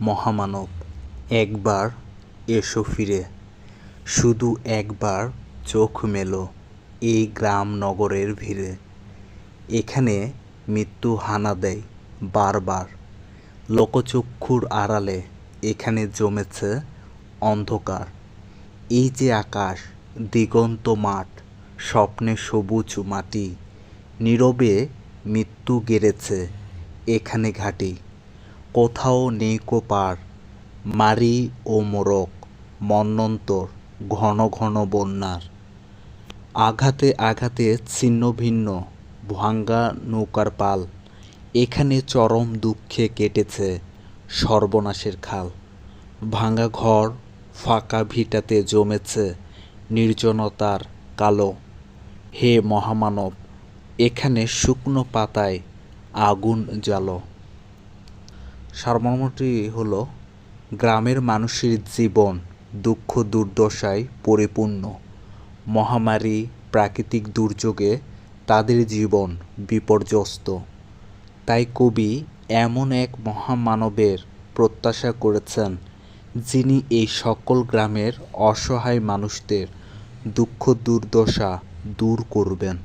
মহামানব, একবার এসো ফিরে। শুধু একবার চোখ মেলো এই গ্রাম নগরের ভিড়ে। এখানে মৃত্যু হানা দেয় বারবার। লোকচক্ষুর আড়ালে এখানে জমেছে অন্ধকার। এই যে আকাশ, দিগন্ত মাঠ, স্বপ্নে সবুজ মাটি, নীরবে মৃত্যু গেড়েছে এখানে ঘাটি। কোথাও নেই কো পার মারি ও মোরক মন্বন্তর ঘন ঘন বন্যার। আঘাতে আঘাতে ছিন্ন ভিন্ন, ভাঙ্গা নৌকার পাল, এখানে চরম দুঃখে কেটেছে সর্বনাশের খাল। ভাঙা ঘর, ফাঁকা ভিটাতে জমেছে নির্জনতার কালো। হে মহামানব, এখানে শুকনো পাতায় আগুন জ্বালো। সারমর্মটি হলো, গ্রামের মানুষের জীবন দুঃখ দুর্দশায় পরিপূর্ণ। মহামারী, প্রাকৃতিক দুর্যোগে তাদের জীবন বিপর্যস্ত। তাই কবি এমন এক মহামানবের প্রত্যাশা করেছেন, যিনি এই সকল গ্রামের অসহায় মানুষদের দুঃখ দুর্দশা দূর করবেন।